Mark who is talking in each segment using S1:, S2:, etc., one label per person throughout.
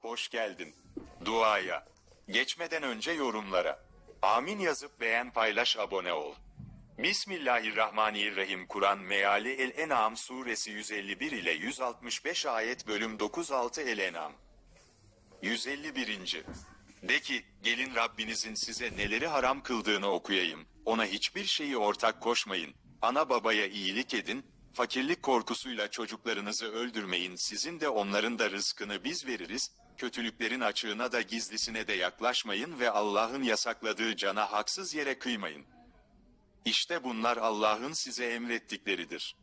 S1: Hoş geldin. Duaya. Geçmeden önce yorumlara. Amin yazıp beğen paylaş abone ol. Bismillahirrahmanirrahim Kur'an Meali El-En'am suresi 151 ile 165 ayet bölüm 96 El-En'am. 151. De ki, gelin Rabbinizin size neleri haram kıldığını okuyayım. Ona hiçbir şeyi ortak koşmayın. Ana babaya iyilik edin. Fakirlik korkusuyla çocuklarınızı öldürmeyin. Sizin de onların da rızkını biz veririz. Kötülüklerin açığına da gizlisine de yaklaşmayın ve Allah'ın yasakladığı cana haksız yere kıymayın. İşte bunlar Allah'ın size emrettikleridir.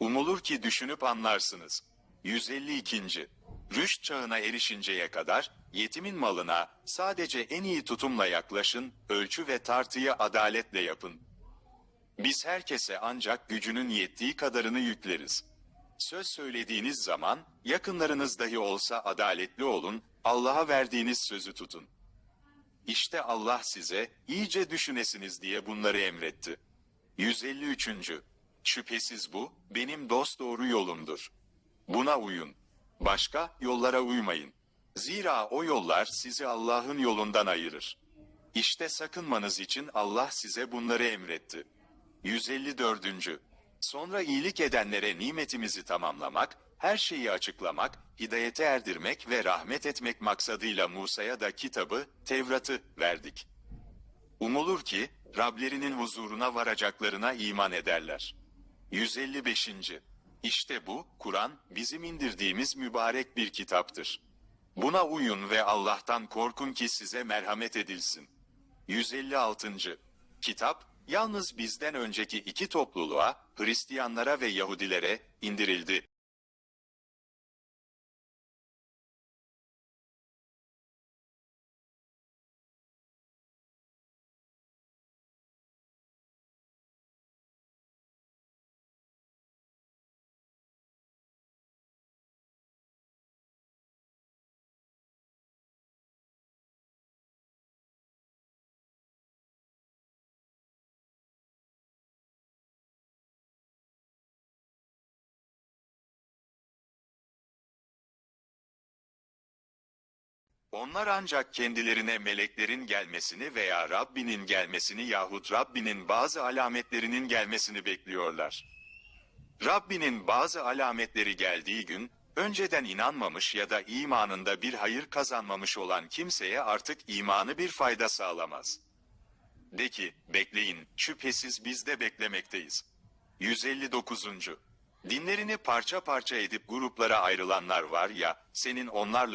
S1: Umulur ki düşünüp anlarsınız. 152. Rüşt çağına erişinceye kadar yetimin malına sadece en iyi tutumla yaklaşın, ölçü ve tartıyı adaletle yapın. Biz herkese ancak gücünün yettiği kadarını yükleriz. Söz söylediğiniz zaman yakınlarınız dahi olsa adaletli olun, Allah'a verdiğiniz sözü tutun. İşte Allah size iyice düşünesiniz diye bunları emretti. 153. Şüphesiz bu benim dost doğru yolumdur. Buna uyun. Başka yollara uymayın. Zira o yollar sizi Allah'ın yolundan ayırır. İşte sakınmanız için Allah size bunları emretti. 154. Sonra iyilik edenlere nimetimizi tamamlamak, her şeyi açıklamak, hidayete erdirmek ve rahmet etmek maksadıyla Musa'ya da kitabı, Tevrat'ı verdik. Umulur ki, Rablerinin huzuruna varacaklarına iman ederler. 155. İşte bu, Kur'an, bizim indirdiğimiz mübarek bir kitaptır. Buna uyun ve Allah'tan korkun ki size merhamet edilsin. 156. Kitap, yalnız bizden önceki iki topluluğa, Hristiyanlara ve Yahudilere indirildi. Onlar ancak kendilerine meleklerin gelmesini veya Rabbinin gelmesini yahut Rabbinin bazı alametlerinin gelmesini bekliyorlar. Rabbinin bazı alametleri geldiği gün, önceden inanmamış ya da imanında bir hayır kazanmamış olan kimseye artık imanı bir fayda sağlamaz. De ki, bekleyin, şüphesiz biz de beklemekteyiz. 159. Dinlerini parça parça edip gruplara ayrılanlar var ya, senin onlarla